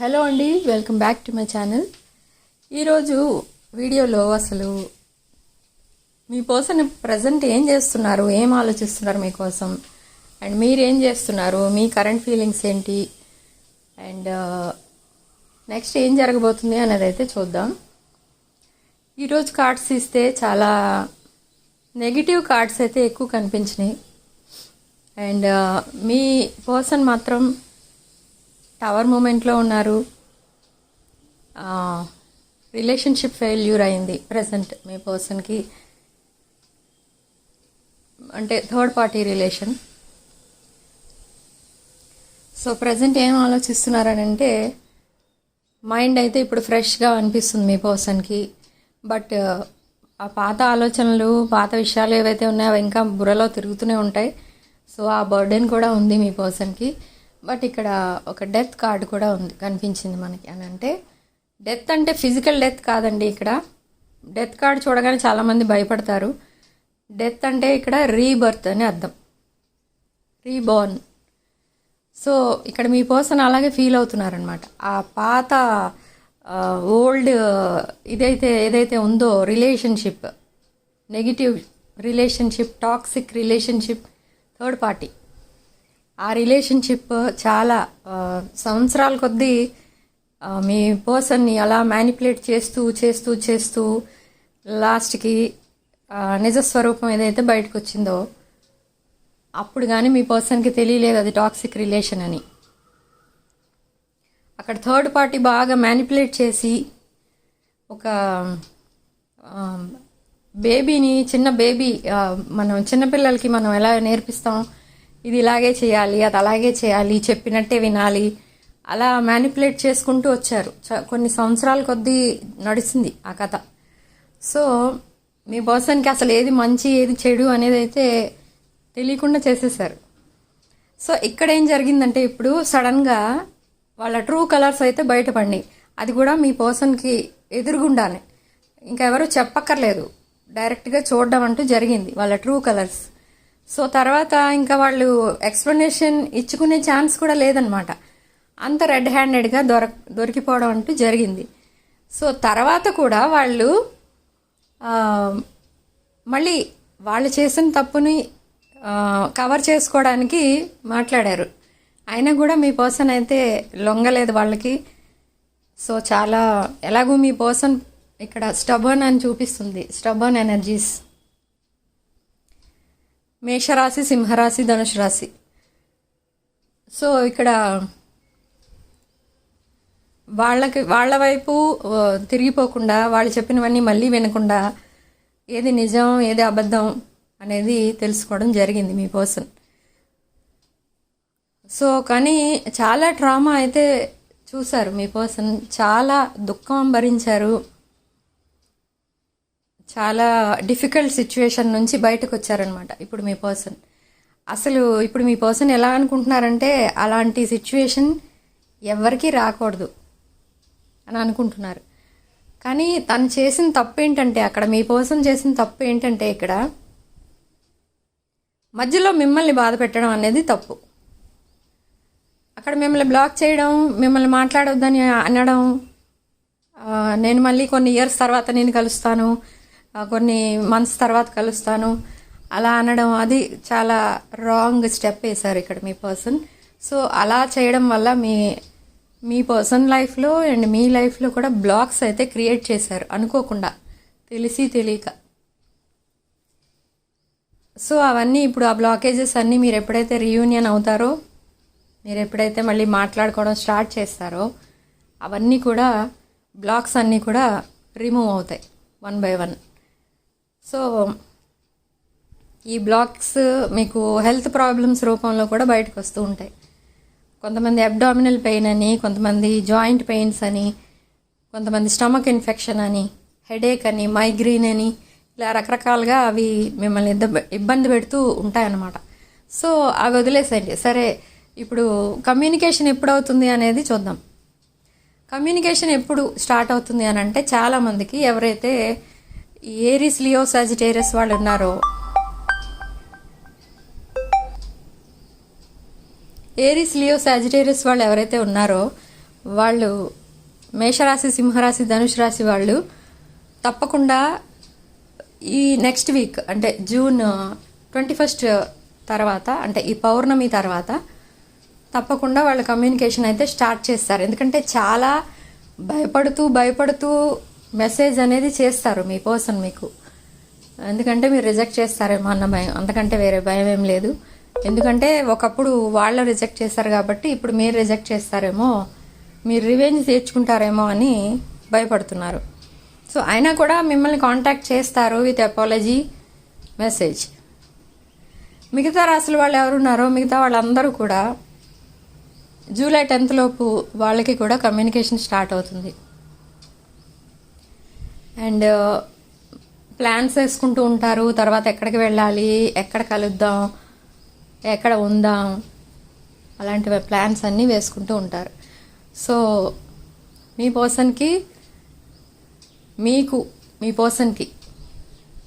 Hello అండి welcome back to my channel. ఈరోజు వీడియోలో అసలు మీ కోసం ప్రజెంట్ ఏం చేస్తున్నారు ఏం ఆలోచిస్తున్నారు మీకోసం? అండ్ మీరేం చేస్తున్నారు మీ కరెంట్ ఫీలింగ్స్ ఏంటి? అండ్ నెక్స్ట్ ఏం జరగబోతుంది అనేది అయితే చూద్దాం. ఈరోజు కార్డ్స్ ఇస్తే చాలా నెగిటివ్ కార్డ్స్ అయితే ఎక్కువ కనిపించినాయి. అండ్ మీ పర్సన్ మాత్రం టవర్ మూమెంట్లో ఉన్నారు. రిలేషన్షిప్ ఫెయిల్యూర్ అయింది ప్రజెంట్ మీ పర్సన్కి అంటే third party relation. So present ఏం ఆలోచిస్తున్నారనంటే మైండ్ అయితే ఇప్పుడు ఫ్రెష్గా అనిపిస్తుంది మీ పర్సన్కి బట్ ఆ పాత ఆలోచనలు పాత విషయాలు ఏవైతే ఉన్నాయో అవి ఇంకా బుర్రలో తిరుగుతూనే ఉంటాయి. సో ఆ బర్డెన్ కూడా ఉంది మీ పర్సన్కి బట్ ఇక్కడ ఒక డెత్ కార్డు కూడా ఉంది కనిపించింది మనకి. అని అంటే డెత్ అంటే ఫిజికల్ డెత్ కాదండి ఇక్కడ. డెత్ కార్డ్ చూడగానే చాలామంది భయపడతారు. డెత్ అంటే ఇక్కడ రీబర్త్ అని అర్థం. రీబోర్న్. సో ఇక్కడ మీ పర్సన్ అలాగే ఫీల్ అవుతున్నారనమాట ఆ పాత ఓల్డ్ ఇదైతే ఏదైతే ఉందో relationship negative relationship toxic relationship third party. ఆ రిలేషన్షిప్ చాలా సంవత్సరాల కొద్దీ మీ పర్సన్ని అలా మ్యానిపులేట్ చేస్తూ చేస్తూ చేస్తూ లాస్ట్కి నిజస్వరూపం ఏదైతే బయటకు వచ్చిందో అప్పుడు కానీ మీ పర్సన్కి తెలియలేదు అది టాక్సిక్ రిలేషన్ అని. అక్కడ థర్డ్ పార్టీ బాగా మ్యానిపులేట్ చేసి ఒక బేబీని చిన్న బేబీ మనం చిన్నపిల్లలకి మనం ఎలా నేర్పిస్తాం ఇది ఇలాగే చేయాలి అది అలాగే చేయాలి చెప్పినట్టే వినాలి. అలా మ్యానిపులేట్ చేసుకుంటూ వచ్చారు. చ- కొన్ని సంవత్సరాల కొద్దీ నడిచింది ఆ కథ. సో మీ పర్సన్కి అసలు ఏది మంచి ఏది చెడు అనేది అయితే తెలియకుండా చేసేసారు. సో ఇక్కడ ఏం జరిగిందంటే ఇప్పుడు సడన్గా వాళ్ళ ట్రూ కలర్స్ అయితే బయటపడినాయి. అది కూడా మీ పర్సన్కి ఎదురుగుండానే. ఇంకా ఎవరు చెప్పక్కర్లేదు. డైరెక్ట్గా చూడడం అంటూ జరిగింది వాళ్ళ ట్రూ కలర్స్. సో తర్వాత ఇంకా వాళ్ళు ఎక్స్ప్లెనేషన్ ఇచ్చుకునే ఛాన్స్ కూడా లేదనమాట అంత రెడ్ హ్యాండెడ్గా దొర దొరికిపోవడం అంటూ జరిగింది. సో తర్వాత కూడా వాళ్ళు మళ్ళీ వాళ్ళు చేసిన తప్పుని కవర్ చేసుకోవడానికి మాట్లాడారు. అయినా కూడా మీ పర్సన్ అయితే లొంగలేదు వాళ్ళకి. సో చాలా ఎలాగో మీ పర్సన్ ఇక్కడ స్టబర్న్ అని చూపిస్తుంది. స్టబర్న్ ఎనర్జీస్ మేషరాశి సింహరాశి ధనుసు రాశి సో ఇక్కడ వాళ్ళకి వాళ్ళ వైపు తిరిగిపోకుండా వాళ్ళు చెప్పినవన్నీ మళ్ళీ వినకుండా ఏది నిజం ఏది అబద్ధం అనేది తెలుసుకోవడం జరిగింది మీ పర్సన్. సో కానీ చాలా ట్రామా అయితే చూశారు మీ పర్సన్. చాలా దుఃఖం భరించారు. చాలా డిఫికల్ట్ సిచ్యువేషన్ నుంచి బయటకు వచ్చారనమాట ఇప్పుడు మీ పర్సన్ అసలు ఇప్పుడు మీ పర్సన్ ఎలా అనుకుంటున్నారంటే అలాంటి సిచ్యువేషన్ ఎవరికీ రాకూడదు అని అనుకుంటున్నారు. కానీ తను చేసిన తప్పు ఏంటంటే అక్కడ మీ పర్సన్ చేసిన తప్పు ఏంటంటే ఇక్కడ మధ్యలో మిమ్మల్ని బాధ పెట్టడం అనేది తప్పు. అక్కడ మిమ్మల్ని బ్లాక్ చేయడం మిమ్మల్ని మాట్లాడొద్దని అనడం నేను మళ్ళీ కొన్ని ఇయర్స్ తర్వాత నేను కలుస్తాను కొన్ని మంత్స్ తర్వాత కలుస్తాను. అలా అనడం అది చాలా రాంగ్ స్టెప్ వేశారు ఇక్కడ మీ పర్సన్ సో అలా చేయడం వల్ల మీ మీ పర్సన్ లైఫ్లో అండ్ మీ లైఫ్లో కూడా బ్లాక్స్ అయితే క్రియేట్ చేశారు. అనుకోకుండా. తెలిసి తెలియక. సో అవన్నీ ఇప్పుడు ఆ బ్లాకేజెస్ అన్నీ మీరు ఎప్పుడైతే రీయూనియన్ అవుతారో మీరు ఎప్పుడైతే మళ్ళీ మాట్లాడుకోవడం స్టార్ట్ చేస్తారో అవన్నీ కూడా బ్లాక్స్ అన్నీ కూడా రిమూవ్ అవుతాయి. వన్ బై వన్ సో ఈ బ్లాక్స్ మీకు హెల్త్ ప్రాబ్లమ్స్ రూపంలో కూడా బయటకు వస్తూ ఉంటాయి. కొంతమంది అబ్డామినల్ పెయిన్ అని కొంతమంది జాయింట్ పెయిన్స్ అని కొంతమంది స్టమక్ ఇన్ఫెక్షన్ అని హెడేక్ అని మైగ్రీన్ అని ఇలా రకరకాలుగా అవి మిమ్మల్ని ఇబ్బంది పెడుతూ ఉంటాయన్నమాట. సో అవి వదిలేసేయండి. సరే ఇప్పుడు కమ్యూనికేషన్ ఎప్పుడు అవుతుంది అనేది చూద్దాం. కమ్యూనికేషన్ ఎప్పుడు స్టార్ట్ అవుతుంది అని అంటే చాలామందికి ఎవరైతే ఏరిస్ లియో సాజిటేరియస్ వాళ్ళు ఉన్నారో ఏరిస్ లియో సాజిటేరియస్ వాళ్ళు ఎవరైతే ఉన్నారో వాళ్ళు మేషరాశి సింహరాశి ధనుష్ రాశి వాళ్ళు తప్పకుండా ఈ నెక్స్ట్ వీక్ అంటే జూన్ ట్వంటీ ఫస్ట్ తర్వాత అంటే ఈ పౌర్ణమి తర్వాత తప్పకుండా వాళ్ళ కమ్యూనికేషన్ అయితే స్టార్ట్ చేస్తారు. ఎందుకంటే చాలా భయపడుతూ భయపడుతూ మెసేజ్ అనేది చేస్తారు మీ పర్సన్ మీకు. ఎందుకంటే మీరు రిజెక్ట్ చేస్తారేమో అన్న భయం. అంతకంటే వేరే భయం ఏం లేదు. ఎందుకంటే ఒకప్పుడు వాళ్ళు రిజెక్ట్ చేస్తారు కాబట్టి ఇప్పుడు మీరు రిజెక్ట్ చేస్తారేమో మీరు రివెంజ్ తీర్చుకుంటారేమో అని భయపడుతున్నారు. సో అయినా కూడా మిమ్మల్ని కాంటాక్ట్ చేస్తారు విత్ అపాలజీ మెసేజ్. మిగతా రాసుల వాళ్ళు ఎవరున్నారో మిగతా వాళ్ళందరూ కూడా జూలై టెన్త్ లోపు వాళ్ళకి కూడా కమ్యూనికేషన్ స్టార్ట్ అవుతుంది. అండ్ uh, ప్లాన్స్ వేసుకుంటూ ఉంటారు. తర్వాత ఎక్కడికి వెళ్ళాలి? ఎక్కడ కలుద్దాం? ఎక్కడ ఉందాం? అలాంటి ప్లాన్స్ అన్నీ వేసుకుంటూ ఉంటారు. సో మీ పర్సన్కి మీకు మీ పర్సన్కి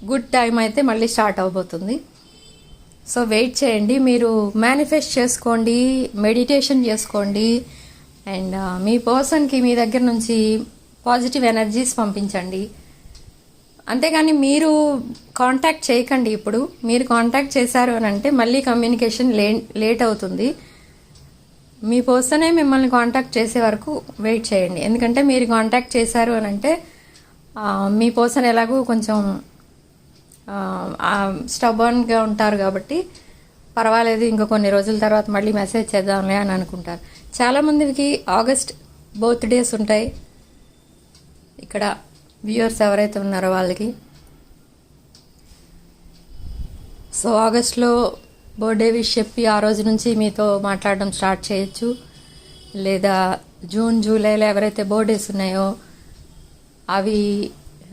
గుడ్ టైం అయితే మళ్ళీ స్టార్ట్ అవబోతుంది. సో వెయిట్ చేయండి. మీరు మేనిఫెస్ట్ చేసుకోండి మెడిటేషన్ చేసుకోండి. అండ్ uh, మీ పర్సన్కి మీ దగ్గర నుంచి పాజిటివ్ ఎనర్జీస్ పంపించండి. అంతేగాని మీరు కాంటాక్ట్ చేయకండి ఇప్పుడు. మీరు కాంటాక్ట్ చేశారు అని అంటే మళ్ళీ కమ్యూనికేషన్ లే లేట్ అవుతుంది. మీ పర్సనే మిమ్మల్ని కాంటాక్ట్ చేసే వరకు వెయిట్ చేయండి. ఎందుకంటే మీరు కాంటాక్ట్ చేశారు అని అంటే మీ పర్సన్ ఎలాగో కొంచెం స్టబర్న్గా ఉంటారు కాబట్టి పర్వాలేదు ఇంకా కొన్ని రోజుల తర్వాత మళ్ళీ మెసేజ్ చేద్దాంలే అని అనుకుంటారు. చాలామందికి ఆగస్ట్ బర్త్డేస్ ఉంటాయి. ఇక్కడ వ్యూయర్స్ ఎవరైతే ఉన్నారో వాళ్ళకి. సో ఆగస్ట్లో బర్త్డే విష్ చెప్పి ఆ రోజు నుంచి మీతో మాట్లాడడం స్టార్ట్ చేయొచ్చు. లేదా జూన్ జూలైలో ఎవరైతే బర్త్డేస్ ఉన్నాయో అవి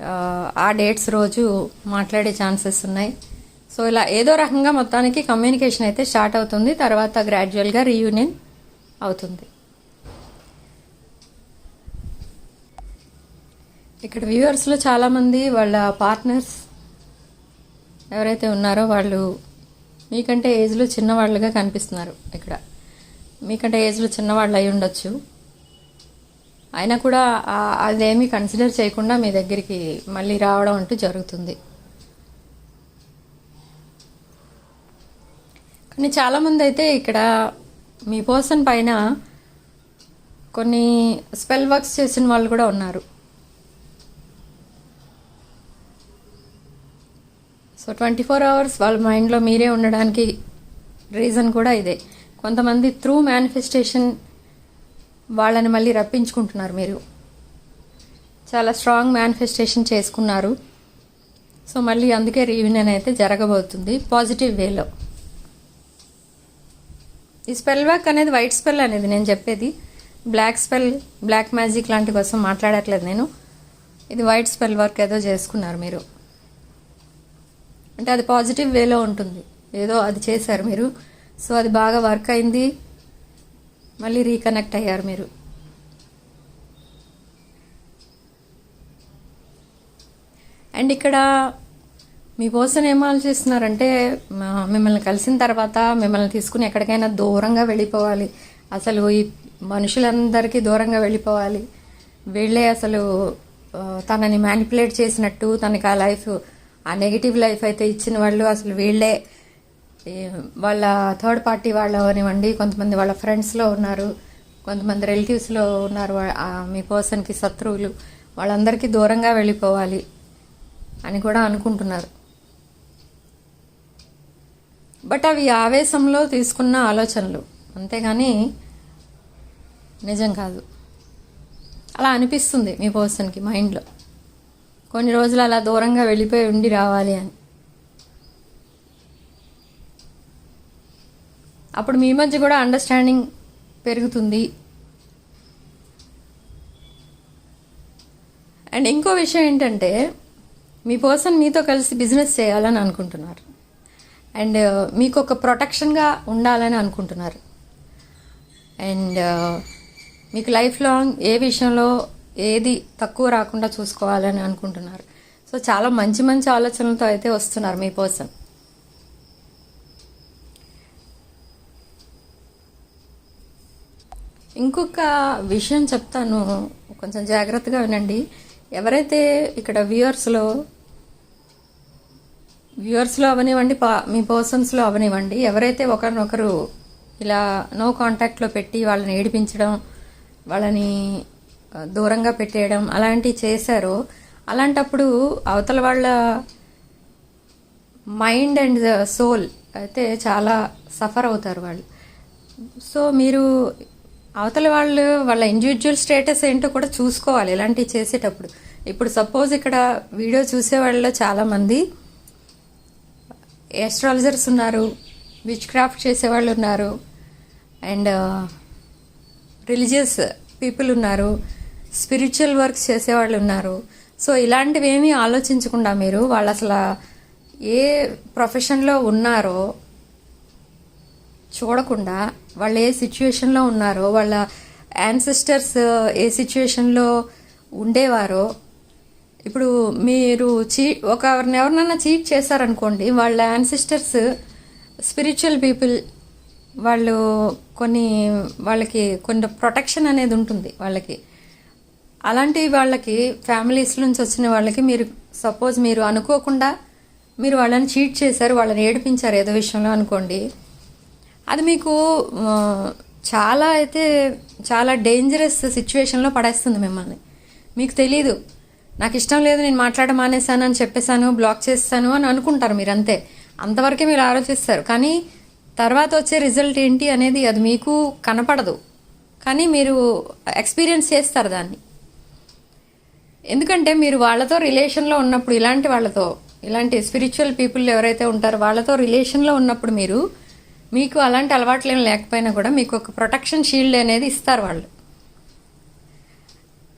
ఆ, ఆ డేట్స్ రోజు మాట్లాడే ఛాన్సెస్ ఉన్నాయి. సో ఇలా ఏదో రకంగా మొత్తానికి కమ్యూనికేషన్ అయితే స్టార్ట్ అవుతుంది. తర్వాత గ్రాడ్యువల్గా రీయూనియన్ అవుతుంది. ఇక్కడ వ్యూవర్స్లో చాలామంది వాళ్ళ పార్ట్నర్స్ ఎవరైతే ఉన్నారో వాళ్ళు మీకంటే ఏజ్లో చిన్నవాళ్ళుగా కనిపిస్తున్నారు ఇక్కడ. మీకంటే ఏజ్లో చిన్నవాళ్ళు అయి ఉండొచ్చు. అయినా కూడా అదేమీ కన్సిడర్ చేయకుండా మీ దగ్గరికి మళ్ళీ రావడం అంటూ జరుగుతుంది. కానీ చాలామంది అయితే ఇక్కడ మీ పర్సన్ పైన కొన్ని స్పెల్ వర్క్స్ చేసిన వాళ్ళు కూడా ఉన్నారు. సో ట్వంటీ ఫోర్ అవర్స్ వాళ్ళ మైండ్లో మీరే ఉండడానికి రీజన్ కూడా ఇదే. కొంతమంది త్రూ మేనిఫెస్టేషన్ వాళ్ళని మళ్ళీ రప్పించుకుంటున్నారు మీరు. చాలా స్ట్రాంగ్ మేనిఫెస్టేషన్ చేసుకున్నారు. సో మళ్ళీ అందుకే రీయూనియన్ అయితే జరగబోతుంది పాజిటివ్ వేలో ఈ స్పెల్ వర్క్ అనేది వైట్ స్పెల్ అనేది నేను చెప్పేది. బ్లాక్ స్పెల్ బ్లాక్ మ్యాజిక్ లాంటి కోసం మాట్లాడట్లేదు నేను. ఇది వైట్ స్పెల్ వర్క్ ఏదో చేసుకున్నారు మీరు. అంటే అది పాజిటివ్ వేలో ఉంటుంది. ఏదో అది చేశారు మీరు. సో అది బాగా వర్క్ అయింది. మళ్ళీ రీకనెక్ట్ అయ్యారు మీరు. అండ్ ఇక్కడ మీ పర్సన్ ఏం ఆలోచిస్తున్నారంటే మిమ్మల్ని కలిసిన తర్వాత మిమ్మల్ని తీసుకుని ఎక్కడికైనా దూరంగా వెళ్ళిపోవాలి. అసలు ఈ మనుషులందరికీ దూరంగా వెళ్ళిపోవాలి. వీళ్ళే అసలు తనని మ్యానిపులేట్ చేసినట్టు తనకి ఆ లైఫ్ ఆ నెగిటివ్ లైఫ్ అయితే ఇచ్చిన వాళ్ళు అసలు వీళ్ళే. వాళ్ళ థర్డ్ పార్టీ వాళ్ళు అవనివ్వండి కొంతమంది వాళ్ళ ఫ్రెండ్స్లో ఉన్నారు కొంతమంది రిలేటివ్స్లో ఉన్నారు మీ పర్సన్కి శత్రువులు. వాళ్ళందరికీ దూరంగా వెళ్ళిపోవాలి అని కూడా అనుకుంటున్నారు. బట్ అవి ఆవేశంలో తీసుకున్న ఆలోచనలు. అంతేగాని నిజం కాదు. అలా అనిపిస్తుంది మీ పర్సన్కి మైండ్లో కొన్ని రోజులు అలా దూరంగా వెళ్ళిపోయి ఉండి రావాలి అని. అప్పుడు మీ మధ్య కూడా అండర్స్టాండింగ్ పెరుగుతుంది. అండ్ ఇంకో విషయం ఏంటంటే మీ పర్సన్ మీతో కలిసి బిజినెస్ చేయాలని అనుకుంటున్నారు. అండ్ uh, మీకు ఒక ప్రొటెక్షన్గా ఉండాలని అనుకుంటున్నారు. అండ్ uh, మీకు లైఫ్ లాంగ్ ఏ విషయంలో ఏది తక్కువ రాకుండా చూసుకోవాలని అనుకుంటున్నారు. సో చాలా మంచి మంచి ఆలోచనలతో అయితే వస్తున్నారు మీ పర్సన్. ఇంకొక విషయం చెప్తాను. కొంచెం జాగ్రత్తగా వినండి. ఎవరైతే ఇక్కడ వ్యూవర్స్లో వ్యూవర్స్లో అవనివ్వండి పా- మీ పర్సన్స్లో అవనివ్వండి ఎవరైతే ఒకరినొకరు ఇలా నో కాంటాక్ట్లో పెట్టి వాళ్ళని ఏడిపించడం వాళ్ళని దూరంగా పెట్టేయడం అలాంటివి చేశారో. అలాంటప్పుడు అవతల వాళ్ళ మైండ్ అండ్ సోల్ అయితే చాలా సఫర్ అవుతారు వాళ్ళు. సో మీరు అవతల వాళ్ళు వాళ్ళ ఇండివిజువల్ స్టేటస్ ఏంటో కూడా చూసుకోవాలి ఇలాంటివి చేసేటప్పుడు. ఇప్పుడు సపోజ్ ఇక్కడ వీడియో చూసే వాళ్ళలో చాలామంది ఎస్ట్రాలజర్స్ ఉన్నారు విచ్ క్రాఫ్ట్ చేసేవాళ్ళు ఉన్నారు అండ్ రిలీజియస్ పీపుల్ ఉన్నారు. స్పిరిచువల్ వర్క్స్ చేసేవాళ్ళు ఉన్నారు. సో ఇలాంటివి ఏమీ ఆలోచించకుండా మీరు వాళ్ళు అసలు ఏ ప్రొఫెషన్లో ఉన్నారో చూడకుండా వాళ్ళు ఏ సిచ్యువేషన్లో ఉన్నారో వాళ్ళ యాన్సిస్టర్స్ ఏ సిచ్యువేషన్లో ఉండేవారో ఇప్పుడు మీరు చీ ఒక ఎవరినైనా చీట్ చేశారనుకోండి వాళ్ళ యాన్సిస్టర్స్ స్పిరిచువల్ పీపుల్ వాళ్ళు కొన్ని వాళ్ళకి కొన్ని ప్రొటెక్షన్ అనేది ఉంటుంది వాళ్ళకి. అలాంటి వాళ్ళకి ఫ్యామిలీస్ నుంచి వచ్చిన వాళ్ళకి మీరు సపోజ్ మీరు అనుకోకుండా మీరు వాళ్ళని చీట్ చేశారు వాళ్ళని ఏడిపించారు ఏదో విషయంలో అనుకోండి అది మీకు చాలా అయితే చాలా డేంజరస్ సిచ్యువేషన్లో పడేస్తుంది మిమ్మల్ని. మీకు తెలీదు. నాకు ఇష్టం లేదు నేను మాట్లాడ మానేశాను అని చెప్పేశాను బ్లాక్ చేస్తాను అని అనుకుంటారు మీరు అంతే. అంతవరకే మీరు ఆలోచిస్తారు. కానీ తర్వాత వచ్చే రిజల్ట్ ఏంటి అనేది అది మీకు కనపడదు. కానీ మీరు ఎక్స్పీరియన్స్ చేస్తారు దాన్ని. ఎందుకంటే మీరు వాళ్ళతో రిలేషన్లో ఉన్నప్పుడు ఇలాంటి వాళ్ళతో ఇలాంటి స్పిరిచువల్ పీపుల్ ఎవరైతే ఉంటారో వాళ్ళతో రిలేషన్లో ఉన్నప్పుడు మీరు మీకు అలాంటి అలవాట్లు ఏం లేకపోయినా కూడా మీకు ఒక ప్రొటెక్షన్ షీల్డ్ అనేది ఇస్తారు వాళ్ళు.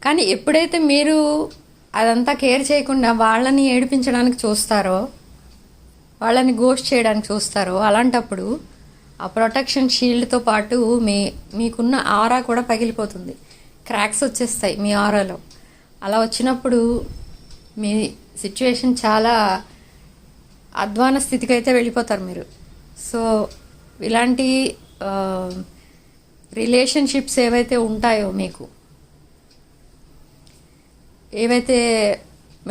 కానీ ఎప్పుడైతే మీరు అదంతా కేర్ చేయకుండా వాళ్ళని ఏడిపించడానికి చూస్తారో వాళ్ళని గోస్ట్ చేయడానికి చూస్తారో అలాంటప్పుడు ఆ ప్రొటెక్షన్ షీల్డ్తో పాటు మీ మీకున్న ఆరా కూడా పగిలిపోతుంది. క్రాక్స్ వచ్చేస్తాయి మీ ఆరాలో అలా వచ్చినప్పుడు మీ సిచ్యువేషన్ చాలా అధ్వాన స్థితికి అయితే వెళ్ళిపోతారు మీరు. సో ఇలాంటి రిలేషన్షిప్స్ ఏవైతే ఉంటాయో మీకు ఏవైతే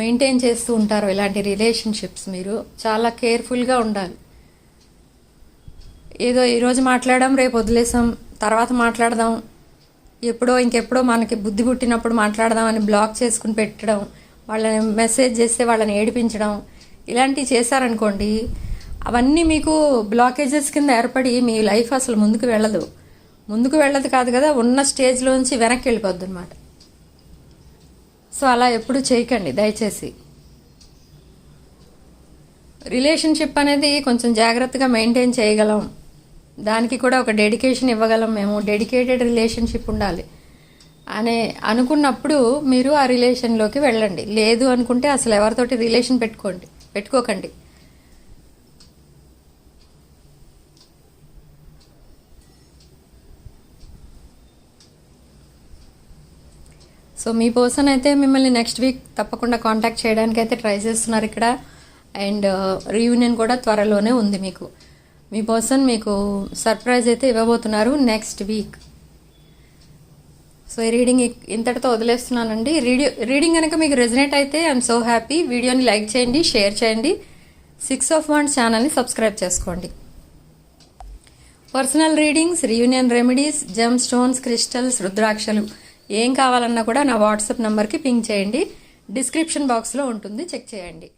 మెయింటైన్ చేస్తూ ఉంటారో ఇలాంటి రిలేషన్షిప్స్ మీరు చాలా కేర్ఫుల్గా ఉండాలి. ఏదో ఈరోజు మాట్లాడడం రేపు వదిలేసాం తర్వాత మాట్లాడదాం ఎప్పుడో ఇంకెప్పుడో మనకి బుద్ధి పుట్టినప్పుడు మాట్లాడదామని బ్లాక్ చేసుకుని పెట్టడం వాళ్ళని మెసేజ్ చేస్తే వాళ్ళని ఏడిపించడం ఇలాంటివి చేశారనుకోండి అవన్నీ మీకు బ్లాకేజెస్ కింద ఏర్పడి మీ లైఫ్ అసలు ముందుకు వెళ్ళదు. ముందుకు వెళ్ళదు కాదు కదా ఉన్న స్టేజ్లోంచి వెనక్కి వెళ్ళిపోద్ది అనమాట సో అలా ఎప్పుడు చేయకండి దయచేసి. రిలేషన్షిప్ అనేది కొంచెం జాగ్రత్తగా మెయింటైన్ చేయగలం. దానికి కూడా ఒక డెడికేషన్ ఇవ్వగలం మేము. డెడికేటెడ్ రిలేషన్షిప్ ఉండాలి. అనే అనుకున్నప్పుడు మీరు ఆ రిలేషన్లోకి వెళ్ళండి. లేదు అనుకుంటే అసలు ఎవరితోటి రిలేషన్ పెట్టుకోండి. పెట్టుకోకండి. సో మీ పర్సన్ అయితే మిమ్మల్ని నెక్స్ట్ వీక్ తప్పకుండా కాంటాక్ట్ చేయడానికి అయితే ట్రై చేస్తున్నారు ఇక్కడ. అండ్ uh, రీయూనియన్ కూడా త్వరలోనే ఉంది మీకు. మీ పర్సన్ మీకు సర్ప్రైజ్ అయితే ఇవ్వబోతున్నారు నెక్స్ట్ వీక్. సో ఈ రీడింగ్ ఇక్- ఇంతటితో వదిలేస్తున్నానండి. రీడియో రీడింగ్ కనుక మీకు రెజినేట్ అయితే ఐఎమ్ సో హ్యాపీ. వీడియోని లైక్ చేయండి షేర్ చేయండి. సిక్స్ ఆఫ్ వన్స్ ఛానల్ని సబ్స్క్రైబ్ చేసుకోండి. Personal readings reunion remedies gem stones crystals రుద్రాక్షలు ఏం కావాలన్నా కూడా నా వాట్సాప్ నెంబర్కి పింక్ చేయండి. డిస్క్రిప్షన్ బాక్స్లో ఉంటుంది. చెక్ చేయండి.